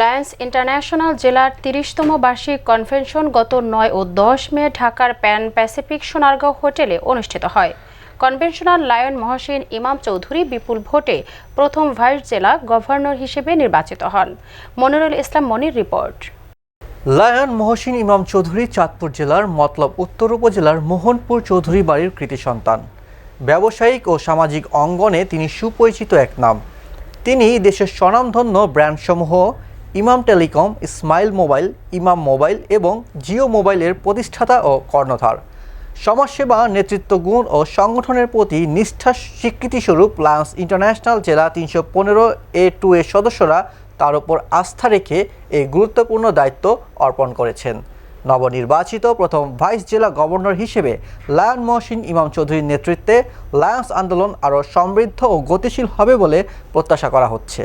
Lions international জেলার তিরিশতম বার্ষিক convention গত নয় ও দশ মে ঢাকার প্যান প্যাসিফিক সোনারগাঁও হোটেলে অনুষ্ঠিত হয়। কনভেনশনাল লায়ন মহসিন ইমাম চৌধুরী বিপুল ভোটে প্রথম ভাইস জেলা গভর্নর হিসেবে নির্বাচিত হন। মনিরুল ইসলাম মনির রিপোর্ট। লায়ন মহসিন ইমাম চৌধুরী চাঁদপুর জেলার মতলব উত্তর উপজেলার মোহনপুর চৌধুরী বাড়ির কৃতি সন্তান। ব্যবসায়িক ও সামাজিক অঙ্গনে তিনি সুপরিচিত এক নাম। তিনি দেশের স্বনামধন্য ব্র্যান্ডসমূহ Imam telecom smile mobile, Imam mobile এবং জিও মোবাইলের প্রতিষ্ঠাতা ও কর্ণধার। সমাজসেবা, নেতৃত্ব গুণ ও সংগঠনের প্রতি নিষ্ঠার স্বীকৃতিস্বরূপ লায়ন্স ইন্টারন্যাশনাল জেলা তিনশো পনেরো এ টু এর সদস্যরা তার উপর আস্থা রেখে এই গুরুত্বপূর্ণ দায়িত্ব অর্পণ করেছেন। নবনির্বাচিত প্রথম ভাইস জেলা গভর্নর হিসেবে লায়ন মহসিন ইমাম চৌধুরীর নেতৃত্বে লায়ন্স আন্দোলন আরও সমৃদ্ধ ও গতিশীল হবে বলে প্রত্যাশা করা হচ্ছে।